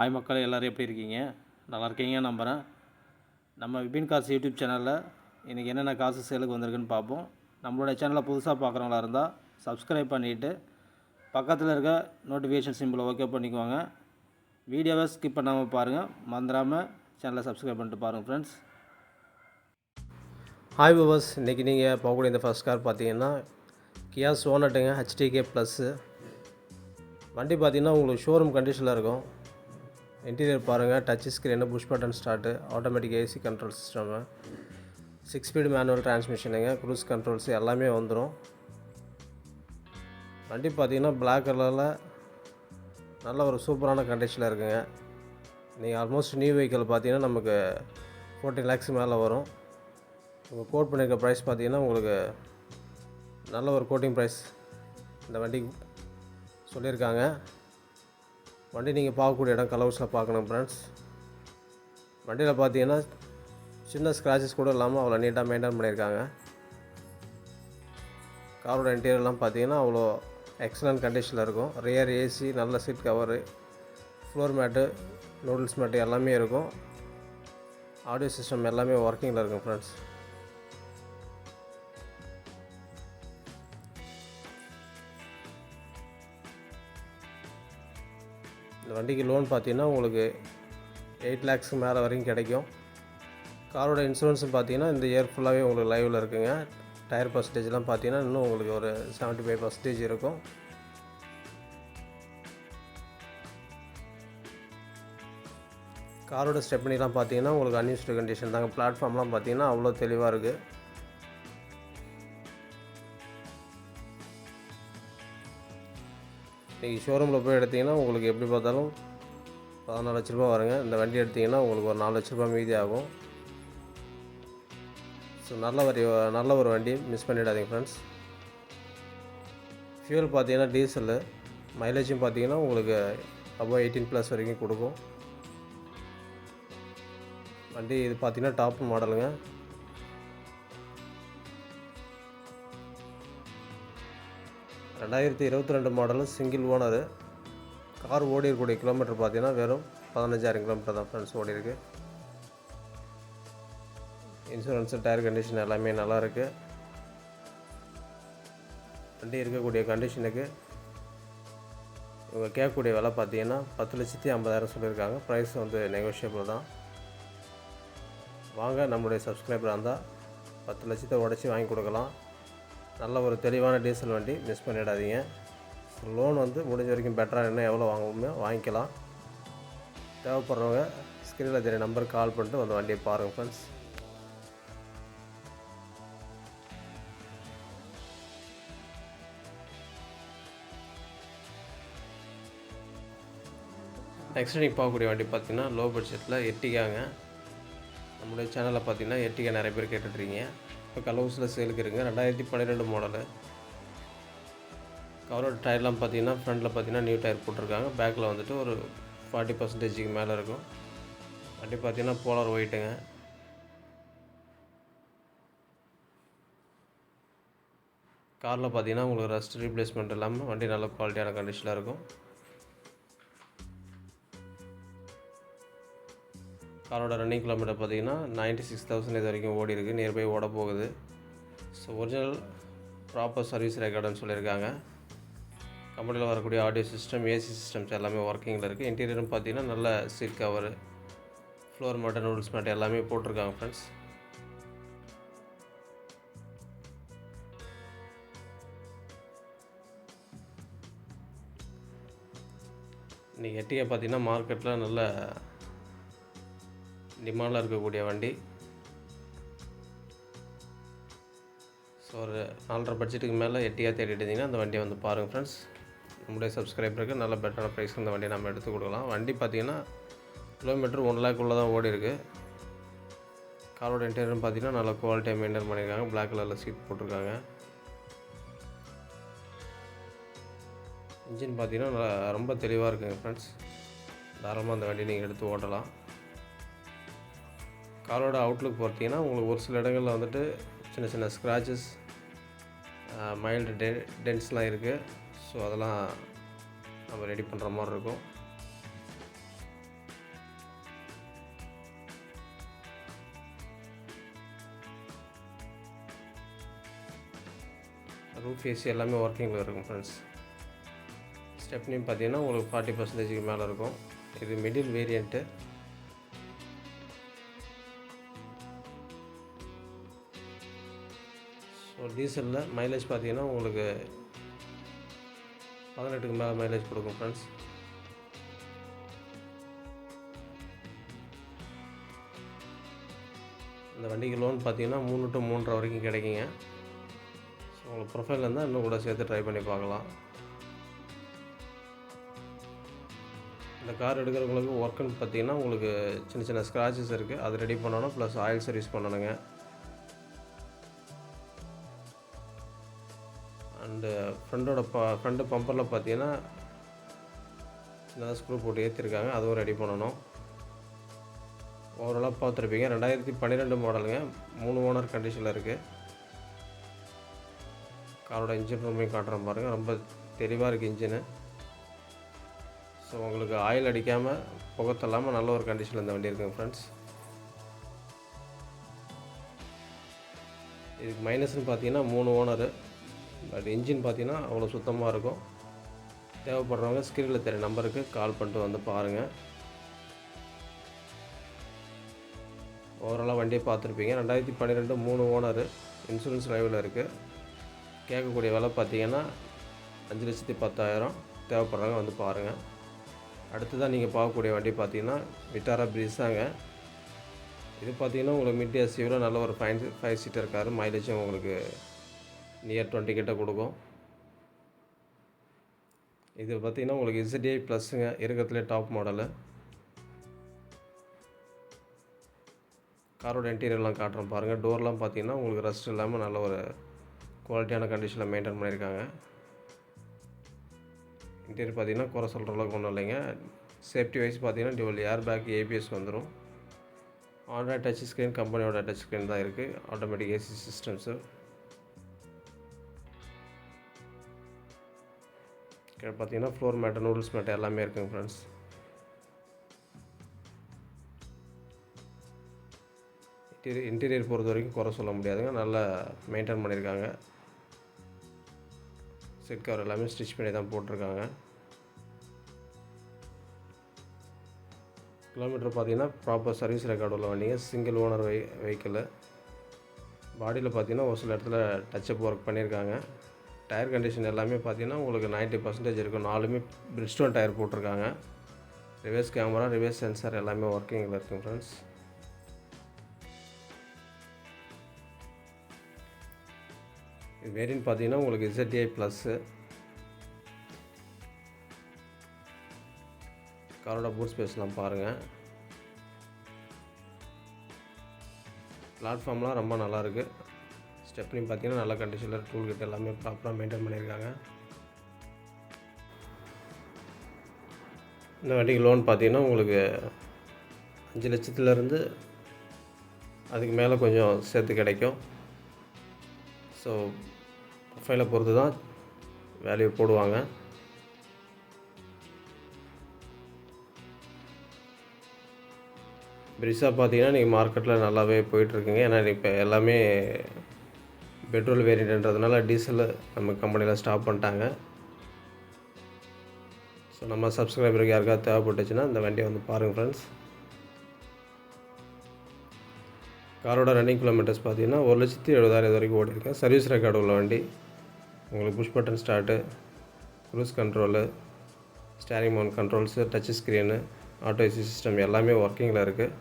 Hi மக்கள் எல்லோரும் எப்படி இருக்கீங்க? நல்லா இருக்கீங்க நம்புகிறேன் நம்ம விபின் காசு யூடியூப் சேனலில் இன்றைக்கி என்னென்ன காசு சேலுக்கு வந்திருக்குன்னு பார்ப்போம். நம்மளோட சேனலை புதுசாக பார்க்குறவங்களா இருந்தால் சப்ஸ்கிரைப் பண்ணிவிட்டு பக்கத்தில் இருக்க நோட்டிஃபிகேஷன் சிம்பிளை ஓகே பண்ணிக்குவாங்க வீடியோவை ஸ்கிப் பண்ணாமல் பாருங்கள் மறந்துடாமல் சேனலை சப்ஸ்கிரைப் பண்ணிட்டு பாருங்கள் ஃப்ரெண்ட்ஸ் ஹாய் விவர்ஸ் இன்றைக்கி நீங்கள் போகக்கூடிய இந்த ஃபஸ்ட் கார் பார்த்தீங்கன்னா கியா சோனட்டுங்க ஹெச்டிகே ப்ளஸ்ஸு வண்டி பார்த்தீங்கன்னா உங்களுக்கு ஷோரூம் கண்டிஷனில் இருக்கும். இன்டீரியர் பாருங்கள் touch screen push button start automatic AC control system six speed manual டிரான்ஸ்மிஷனுங்க cruise controls எல்லாமே வந்துடும் வண்டி பார்த்தீங்கன்னா பிளாக் கலரில் நல்ல ஒரு சூப்பரான கண்டிஷனில் இருக்குங்க. நீங்கள் ஆல்மோஸ்ட் நியூ வெஹிக்கிள் பார்த்தீங்கன்னா நமக்கு ஃபோர்டீன் லேக்ஸ் மேலே வரும். உங்கள் கோட் பண்ணியிருக்க ப்ரைஸ் பார்த்தீங்கன்னா உங்களுக்கு நல்ல ஒரு கோட்டிங் ப்ரைஸ் இந்த வண்டி சொல்லியிருக்காங்க. வண்டி நீங்கள் பார்க்கக்கூடிய இடம் கலவுஸில் பார்க்கணும் ஃப்ரெண்ட்ஸ் வண்டியில் பார்த்தீங்கன்னா சின்ன ஸ்க்ராச்சஸ் கூட இல்லாமல் அவ்வளோ நீட்டாக மெயின்டைன் பண்ணியிருக்காங்க. காரோட இன்டீரியர்லாம் பார்த்தீங்கன்னா அவ்வளோ எக்ஸலண்ட் கண்டிஷனில் இருக்கும். ரியர் ஏசி நல்ல seat cover floor mat noodles mat எல்லாமே இருக்கும். ஆடியோ சிஸ்டம் எல்லாமே ஒர்க்கிங்கில் இருக்கும் ஃப்ரெண்ட்ஸ் வண்டிக்கு லோன் பார்த்தீங்கன்னா உங்களுக்கு எயிட் லேக்ஸ்க்கு மேலே வரைக்கும் கிடைக்கும். காரோட இன்சூரன்ஸும் பார்த்தீங்கன்னா இந்த இயர் ஃபுல்லாகவே உங்களுக்கு லைவில் இருக்குங்க. டயர் பர்சன்டேஜ்லாம் பார்த்தீங்கன்னா இன்னும் உங்களுக்கு ஒரு செவன்ட்டி ஃபைவ் பர்சன்டேஜ் இருக்கும். காரோட ஸ்டெப்னிலாம் பார்த்தீங்கன்னா உங்களுக்கு அன்யூஸ்டு கண்டிஷன் தாங்க. பிளாட்ஃபார்ம்லாம் பார்த்தீங்கன்னா அவ்வளோ தெளிவாக இருக்குது நீங்கள் ஷோரூமில் போய் எடுத்தீங்கன்னா உங்களுக்கு எப்படி பார்த்தாலும் பதினாலு லட்ச ரூபா வருங்க. இந்த வண்டி எடுத்தீங்கன்னா உங்களுக்கு ஒரு நாலு லட்ச ரூபா மீதி ஆகும். ஸோ நல்ல ஒரு நல்ல ஒரு வண்டி. மிஸ் பண்ணிடாதீங்க ஃப்ரெண்ட்ஸ் ஃபியூல் பார்த்தீங்கன்னா டீசலு மைலேஜும் பார்த்தீங்கன்னா உங்களுக்கு அபோவ் எயிட்டீன் ப்ளஸ் வரைக்கும் கொடுக்கும். வண்டி இது பார்த்தீங்கன்னா டாப் மாடலுங்க ரெண்டாயிரத்தி இருபத்தி ரெண்டு மாடலும் சிங்கிள் ஓனரு கார் ஓடி இருக்கக்கூடிய கிலோமீட்டர் பார்த்தீங்கன்னா வெறும் பதினஞ்சாயிரம் கிலோமீட்டர் தான் ஃப்ரெண்ட்ஸ் ஓடி இருக்கு இன்சூரன்ஸு டயர் கண்டிஷன் எல்லாமே நல்லா இருக்கு. வண்டி இருக்கக்கூடிய கண்டிஷனுக்கு இவங்க கேட்கக்கூடிய விலை பார்த்தீங்கன்னா பத்து லட்சத்தி ஐம்பதாயிரம் சொல்லியிருக்காங்க. ப்ரைஸ் வந்து நெகோஷியபிள் தான். வாங்க நம்மளுடைய சப்ஸ்கிரைபராக இருந்தால் பத்து லட்சத்தை உடச்சி வாங்கி கொடுக்கலாம். நல்ல ஒரு தெளிவான டீசல் வண்டி மிஸ் பண்ணிடாதீங்க. லோன் வந்து முடிஞ்ச வரைக்கும் பெட்டராக என்ன எவ்வளோ வாங்கணுமோ வாங்கிக்கலாம். தேவைப்படுறவங்க ஸ்க்ரீனில் தெரிய நம்பருக்கு கால் பண்ணிட்டு அந்த வண்டியை பாருங்கள் ஃப்ரெண்ட்ஸ் நெக்ஸ்ட் நீங்கள் பார்க்கக்கூடிய வண்டி பார்த்தீங்கன்னா லோ பட்ஜெட்டில் எட்டிகாங்க நம்மளுடைய சேனலில் பார்த்தீங்கன்னா எட்டிகா நிறைய பேர் கேட்டுட்ருக்கீங்க இப்போ கலவுஸில் சேலுக்கு இருக்குங்க. ரெண்டாயிரத்தி பன்னிரெண்டு மாடலு கவரோட டயர்லாம் பார்த்தீங்கன்னா ஃப்ரண்ட்டில் பார்த்தீங்கன்னா நியூ டயர் போட்டிருக்காங்க. பேக்கில் வந்துட்டு ஒரு ஃபார்ட்டி பர்சன்டேஜுக்கு மேலே இருக்கும். வண்டி பார்த்தீங்கன்னா போலார் ஒயிட்டுங்க காரில் பார்த்தீங்கன்னா உங்களுக்கு ரஸ்ட் ரீப்ளேஸ்மெண்ட் இல்லாமல் வண்டி நல்ல குவாலிட்டியான கண்டிஷனில் இருக்கும். காரோட ரன்னிங் கிலோமீட்டர் பார்த்தீங்கன்னா நைன்ட்டி சிக்ஸ் தௌசண்ட் இது வரைக்கும் ஓடி இருக்குது நியர்பை ஓட போகுது. ஸோ ஒரிஜினல் ப்ராப்பர் சர்வீஸ் ரெக்கார்டுன்னு சொல்லியிருக்காங்க. கம்பெனியில் வரக்கூடிய ஆடியோ சிஸ்டம் ஏசி சிஸ்டம்ஸ் எல்லாமே ஒர்க்கிங்கில் இருக்குது இன்டீரியரும் பார்த்தீங்கன்னா நல்ல seat cover floor mat noodles mat எல்லாமே போட்டிருக்காங்க ஃப்ரெண்ட்ஸ் இன்றைக்கி எட்டியை பார்த்தீங்கன்னா மார்க்கெட்டில் நல்ல டிமாண்டில் இருக்கக்கூடிய வண்டி. ஸோ ஒரு நாலரை பட்ஜெட்டுக்கு மேலே எட்டியாக தேடிட்டு இருந்தீங்கன்னா அந்த வண்டியை வந்து பாருங்கள் ஃப்ரெண்ட்ஸ் நம்முடைய சப்ஸ்கிரைபருக்கு நல்ல பெட்டரான ப்ரைஸ் இந்த வண்டியை நம்ம எடுத்து கொடுக்கலாம். வண்டி பார்த்தீங்கன்னா கிலோமீட்டர் ஒன் லேக் உள்ளே தான் ஓடி இருக்குது காரோட இன்டீரியர் பார்த்தீங்கன்னா நல்ல குவாலிட்டியாக மெயின்டைன் பண்ணியிருக்காங்க பிளாக் கலரில் சீட் போட்டிருக்காங்க. இன்ஜின் பார்த்தீங்கன்னா நல்லா ரொம்ப தெளிவாக இருக்குங்க ஃப்ரெண்ட்ஸ் தாராளமாக அந்த வண்டி நீங்கள் எடுத்து ஓட்டலாம். காரோட அவுட்லுக் பார்த்தீங்கன்னா உங்களுக்கு ஒரு சில இடங்களில் வந்துட்டு சின்ன சின்ன ஸ்க்ராச்சஸ் மைல்டு டெ டென்ஸ்லாம் இருக்குது ஸோ அதெல்லாம் நம்ம ரெடி பண்ணுற மாதிரி இருக்கும். ரூஃப் ஏசி எல்லாமே ஒர்க்கிங்கில் இருக்கும் ஃப்ரெண்ட்ஸ் ஸ்டெப்னியும் பார்த்தீங்கன்னா உங்களுக்கு ஃபார்ட்டி பர்சன்டேஜுக்கு மேலே இருக்கும். இது மிடில் வேரியண்ட்டு டீசலில் மைலேஜ் பார்த்தீங்கன்னா உங்களுக்கு பதினெட்டுக்கு மேலே மைலேஜ் கொடுக்கும் ஃப்ரெண்ட்ஸ் இந்த வண்டிக்கு லோன் பார்த்தீங்கன்னா மூணு டு மூன்றரை வரைக்கும் கிடைக்குங்க. ஸோ உங்களுக்கு ப்ரொஃபைல் இருந்தால் இன்னும் கூட சேர்த்து ட்ரை பண்ணி பார்க்கலாம். இந்த கார் எடுக்கிறவங்களுக்கு ஒர்க்குன்னு பார்த்தீங்கன்னா உங்களுக்கு சின்ன சின்ன ஸ்க்ராச்சஸ் இருக்குது அது ரெடி பண்ணணும் ப்ளஸ் ஆயில் சர்வீஸ் பண்ணணுங்க. அந்த ஃப்ரண்டோட ப ஃப்ரண்ட் பம்பரில் பார்த்தீங்கன்னா சின்னதாக ஸ்க்ரூ போட்டு ஏற்றிருக்காங்க அதுவும் ரெடி பண்ணணும். ஓவராலாக பார்த்துருப்பீங்க ரெண்டாயிரத்தி பன்னிரெண்டு மாடலுங்க மூணு ஓனர் கண்டிஷனில் இருக்குது காரோட இன்ஜின் ரூமையும் காட்டுறேன் பாருங்கள் ரொம்ப தெளிவாக இருக்குது இன்ஜினு ஸோ உங்களுக்கு ஆயில் அடிக்காமல் புகத்தல்லாமல் நல்ல ஒரு கண்டிஷனில் இந்த வண்டி இருக்குங்க ஃப்ரெண்ட்ஸ் இதுக்கு மைனஸ்னு பார்த்தீங்கன்னா மூணு ஓனரு பட் இன்ஜின் பார்த்தீங்கன்னா அவ்வளோ சுத்தமாக இருக்கும். தேவைப்படுறவங்க ஸ்க்ரீனில் தெரிய நம்பருக்கு கால் பண்ணிட்டு வந்து பாருங்கள் ஓவராலாக வண்டியை பார்த்துருப்பீங்க. ரெண்டாயிரத்தி பன்னிரெண்டு மூணு ஓனர் இன்சூரன்ஸ் லைவில் இருக்குது கேட்கக்கூடிய விலை பார்த்தீங்கன்னா அஞ்சு லட்சத்தி பத்தாயிரம். தேவைப்படுறவங்க வந்து பாருங்கள் அடுத்ததான் நீங்கள் பார்க்கக்கூடிய வண்டி பார்த்தீங்கன்னா விட்டாரா பிரிஸாங்க இது பார்த்தீங்கன்னா உங்களுக்கு மிட் எஸ்யூவில் நல்ல ஒரு ஃபைன் ஃபைவ் சீட்டர் கார் மைலேஜும் உங்களுக்கு நியர் டுவெண்ட்டி கிட்ட கொடுக்கும். இது பார்த்தீங்கன்னா உங்களுக்கு இசட்ஐ ப்ளஸ்ஸுங்க இருக்கிறதுலே டாப் மாடலு காரோட இன்டீரியர்லாம் காட்டுறோம் பாருங்கள் டோர்லாம் பார்த்தீங்கன்னா உங்களுக்கு ரஸ்ட் இல்லாமல் நல்ல ஒரு குவாலிட்டியான கண்டிஷனில் மெயின்டைன் பண்ணியிருக்காங்க. இன்டீரியர் பார்த்தீங்கன்னா குறை சொல்கிற அளவுக்கு ஒன்றும் இல்லைங்க. சேஃப்டி வைஸ் பார்த்தீங்கன்னா டிவல் ஏர் பேக் ஏபிஎஸ் வந்துடும் ஆண்ட்ராய்ட் டச் ஸ்க்ரீன் கம்பெனியோட டச் ஸ்க்ரீன் தான் இருக்குது ஆட்டோமேட்டிக் ஏசி சிஸ்டம்ஸு பார்த்தீங்கன்னா ஃப்ளோர் மேட்டு நூடுல்ஸ் மேட்டு எல்லாமே இருக்குங்க ஃப்ரெண்ட்ஸ் இன்டீரியர் இன்டீரியர் பொறுத்த வரைக்கும் குறை சொல்ல முடியாதுங்க. நல்லா மெயின்டைன் பண்ணியிருக்காங்க. செட் கவர் எல்லாமே ஸ்டிச் பண்ணி தான் போட்டிருக்காங்க. கிலோமீட்டர் பார்த்தீங்கன்னா ப்ராப்பர் சர்வீஸ் ரெக்கார்டு உள்ள வண்டிங்க. சிங்கிள் ஓனர் வெஹி வெஹிக்கிள் பாடியில் பார்த்தீங்கன்னா ஒரு சில இடத்துல டச்சப் ஒர்க் பண்ணியிருக்காங்க. டயர் கண்டிஷன் எல்லாமே பார்த்தீங்கன்னா உங்களுக்கு 90% பர்சன்டேஜ் இருக்கும். நாலுமே பிரிஸ்டோன் டயர் போட்டிருக்காங்க. ரிவர்ஸ் கேமரா ரிவர்ஸ் சென்சார் எல்லாமே ஒர்க்கிங்கில் இருக்குங்க ஃப்ரெண்ட்ஸ் இது வேரியன்ட் பார்த்தீங்கன்னா உங்களுக்கு இசட்ஏ ப்ளஸ்ஸு காரோட பூட் ஸ்பேஸ்லாம் பாருங்கள் பிளாட்ஃபார்ம்லாம் ரொம்ப நல்லாயிருக்கு ஸ்டெப்னி பார்த்தீங்கன்னா நல்ல கண்டிஷனில் டூல் கிட்ட எல்லாமே ப்ராப்பராக மெயின்டைன் பண்ணியிருக்காங்க. இந்த வண்டிக்கு லோன் பார்த்தீங்கன்னா உங்களுக்கு அஞ்சு லட்சத்துலேருந்து அதுக்கு மேலே கொஞ்சம் சேர்த்து கிடைக்கும். ஸோ ப்ரொஃபைலை பொறுத்து தான் வேல்யூ போடுவாங்க. பிரிஸா பார்த்தீங்கன்னா நீங்கள் மார்க்கெட்டில் நல்லாவே போயிட்டுருக்குங்க ஏன்னா இப்போ எல்லாமே பெட்ரோல் வேரியண்ட்ன்றதுனால டீசலு நம்ம கம்பெனியில் ஸ்டாப் பண்ணிட்டாங்க. ஸோ நம்ம சப்ஸ்கிரைபருக்கு யாருக்காவது தேவைப்பட்டுச்சுன்னா இந்த வண்டியை வந்து பாருங்கள் ஃப்ரெண்ட்ஸ் காரோட ரன்னிங் கிலோமீட்டர்ஸ் பார்த்தீங்கன்னா ஒரு லட்சத்தி எழுபதாயிரம் இது வரைக்கும் ஓடிருக்கேன் சர்வீஸ் ரெக்கார்டு உள்ள வண்டி. உங்களுக்கு push button start cruise control steering mount controls touch screen auto AC system எல்லாமே ஒர்க்கிங்கில் இருக்குது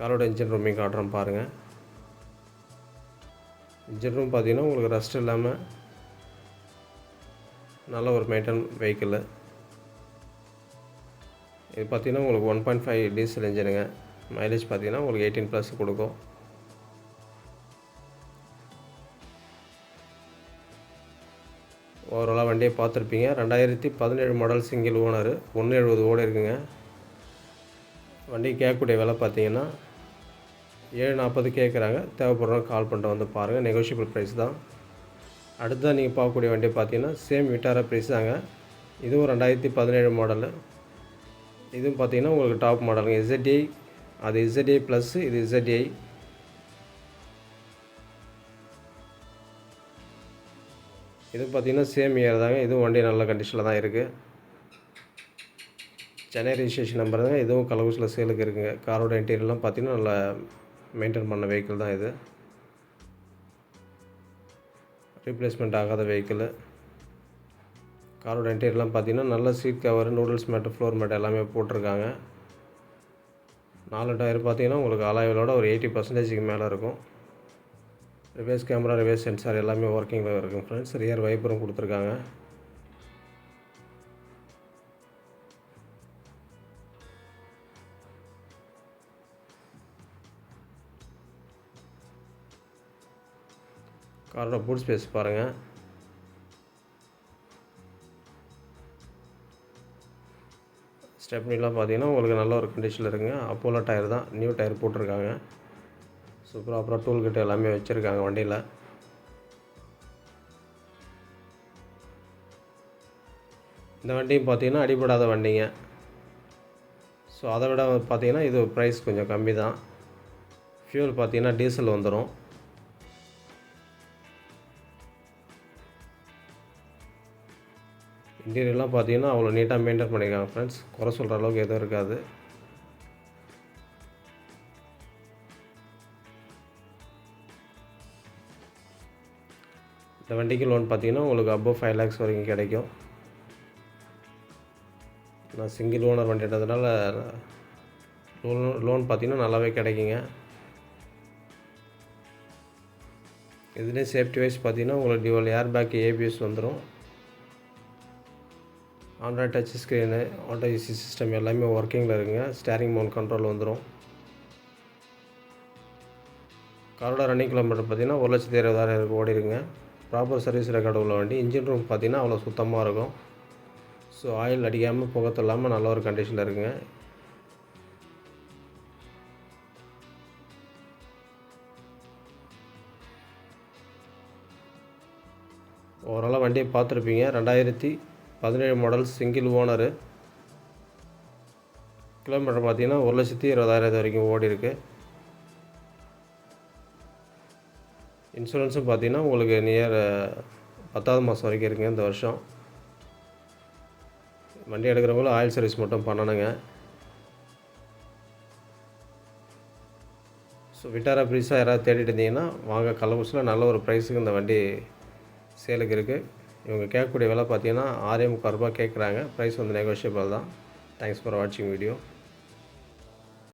காரோட இன்ஜின் ரூமையும் காட்டுறோம் பாருங்கள் இன்ஜின் ரூம் பார்த்தீங்கன்னா உங்களுக்கு ரஸ்ட் இல்லாமல் நல்ல ஒரு மெயின்டைன் வெஹிக்கிள் இது பார்த்தீங்கன்னா உங்களுக்கு ஒன் பாயிண்ட் ஃபைவ் டீசல் இன்ஜினுங்க மைலேஜ் பார்த்தீங்கன்னா உங்களுக்கு எயிட்டீன் ப்ளஸ் கொடுக்கும். ஓவராலாக வண்டியை பார்த்துருப்பீங்க. ரெண்டாயிரத்தி பதினேழு மாடல் சிங்கிள் ஓனர் ஒன்று எழுபது ஓடி இருக்குங்க. வண்டி கேட்கக்கூடிய விலை பார்த்தீங்கன்னா ஏழு நாற்பது கேட்குறாங்க. தேவைப்படுறவங்க கால் பண்ணிட்டு வந்து பாருங்கள் நெகோஷியபிள் ப்ரைஸ் தான். அடுத்ததாக நீங்கள் பார்க்கக்கூடிய வண்டி பார்த்தீங்கன்னா சேம் விட்டாரா ப்ரைஸ் தாங்க. இதுவும் ரெண்டாயிரத்தி பதினேழு மாடலு இதுவும் பார்த்தீங்கன்னா உங்களுக்கு டாப் மாடலுங்க இசட்ஐ அது இசட்ஐ ப்ளஸ்ஸு இது இசட்ஐ இது பார்த்திங்கன்னா சேம் இயர் தாங்க. இதுவும் வண்டி நல்ல கண்டிஷனில் தான் இருக்குது சென்னை ரிஜிஸ்ட்ரேஷன் நம்பர் தாங்க. இதுவும் கள்ளக்குறிச்சியில் சேலுக்கு இருக்குங்க. காரோட இன்டீரியர்லாம் பார்த்தீங்கன்னா நல்லா மெயின்டைன் பண்ண வெஹிக்கிள் தான் இது. ரீப்ளேஸ்மெண்ட் ஆகாத வெஹிக்கிள் காரோட இன்டீரியர்லாம் பார்த்தீங்கன்னா நல்ல seat cover noodles mat floor mat எல்லாமே போட்டிருக்காங்க. நாலு டயர் பார்த்தீங்கன்னா உங்களுக்கு அலாய்வலோட ஒரு எயிட்டி பர்சன்டேஜுக்கு மேலே இருக்கும். ரிவேஸ் கேமரா ரிவர்ஸ் சென்சார் எல்லாமே ஒர்க்கிங்கில் இருக்கும் ஃப்ரெண்ட்ஸ் ரியர் வைப்பரும் கொடுத்துருக்காங்க. காரோட பூட் ஸ்பேஸ் பாருங்கள் ஸ்டெப்னிலாம் பார்த்தீங்கன்னா உங்களுக்கு நல்ல ஒரு கண்டிஷனில் இருக்குங்க. அப்போலோ டயர் தான். நியூ டயர் போட்டிருக்காங்க. சூப்பராக அப்புறம் டூல் கிட்ட எல்லாமே வச்சுருக்காங்க வண்டியில். இந்த வண்டியும் பார்த்தீங்கன்னா அடிபடாத வண்டிங்க. ஸோ அதை விட பார்த்தீங்கன்னா இது ப்ரைஸ் கொஞ்சம் கம்மி தான் ஃபியூல் பார்த்தீங்கன்னா டீசல் வந்துடும் இன்டீரியர்லாம் பார்த்தீங்கன்னா அவ்வளோ நீட்டாக மெயின்டைன் பண்ணியிருக்காங்க ஃப்ரெண்ட்ஸ் குறை சொல்கிற அளவுக்கு எதுவும் இருக்காது. இந்த வண்டிக்கு லோன் பார்த்தீங்கன்னா உங்களுக்கு அபவ் ஃபைவ் லேக்ஸ் வரைக்கும் கிடைக்கும். நான் சிங்கிள் ஓனர் வண்டின்றதுனால லோன் லோன் பார்த்தீங்கன்னா நல்லாவே கிடைக்குங்க. இதுலேயும் சேஃப்டி வைஸ் பார்த்தீங்கன்னா உங்களுக்கு டியூவல் ஏர் பேக் ஏபிஎஸ் வந்துடும் Android touch screen auto AC system எல்லாமே ஒர்க்கிங்கில் இருக்குங்க. ஸ்டேரிங் மவுண்ட் கண்ட்ரோல் வந்துடும் காரோட ரன்னிங் கிலோமீட்டர் பார்த்தீங்கன்னா ஒரு லட்சத்தி இருபதாயிரம் இருக்கு ஓடி இருக்குங்க ப்ராப்பர் சர்வீஸ் ரெக்கார்டு உள்ள வண்டி. இன்ஜின் ரூம் பார்த்தீங்கன்னா அவ்வளோ சுத்தமாக இருக்கும். ஸோ ஆயில் அடிக்காமல் புகத்து இல்லாமல் நல்ல ஒரு கண்டிஷனில் இருக்குங்க. ஓவராலாக வண்டியை பார்த்துருப்பீங்க. ரெண்டாயிரத்தி பதினேழு மாடல் சிங்கிள் ஓனரு கிலோமீட்டர் பார்த்தீங்கன்னா ஒரு லட்சத்தி இருபதாயிரம் வரைக்கும் ஓடி இருக்கு. இன்சூரன்ஸும் பார்த்தீங்கன்னா உங்களுக்கு நியர் பத்தாவது மாதம் வரைக்கும் இருக்குங்க இந்த வருஷம். வண்டி எடுக்கிறவங்களும் ஆயில் சர்வீஸ் மட்டும் பண்ணணுங்க. ஸோ விட்டாரா ப்ரீஸாக யாராவது தேடிட்டு இருந்தீங்கன்னா வாங்க கள்ளக்குறிச்சியில் நல்ல ஒரு ப்ரைஸுக்கு இந்த வண்டி சேலுக்கு இருக்குது இவங்க கேட்கக்கூடிய விலை பார்த்தீங்கன்னா ஆறே முக்கால் ரூபாய் கேட்குறாங்க. ப்ரைஸ் வந்து நெகோஷியபிள் தான். தேங்க்ஸ் ஃபார் வாட்சிங் வீடியோ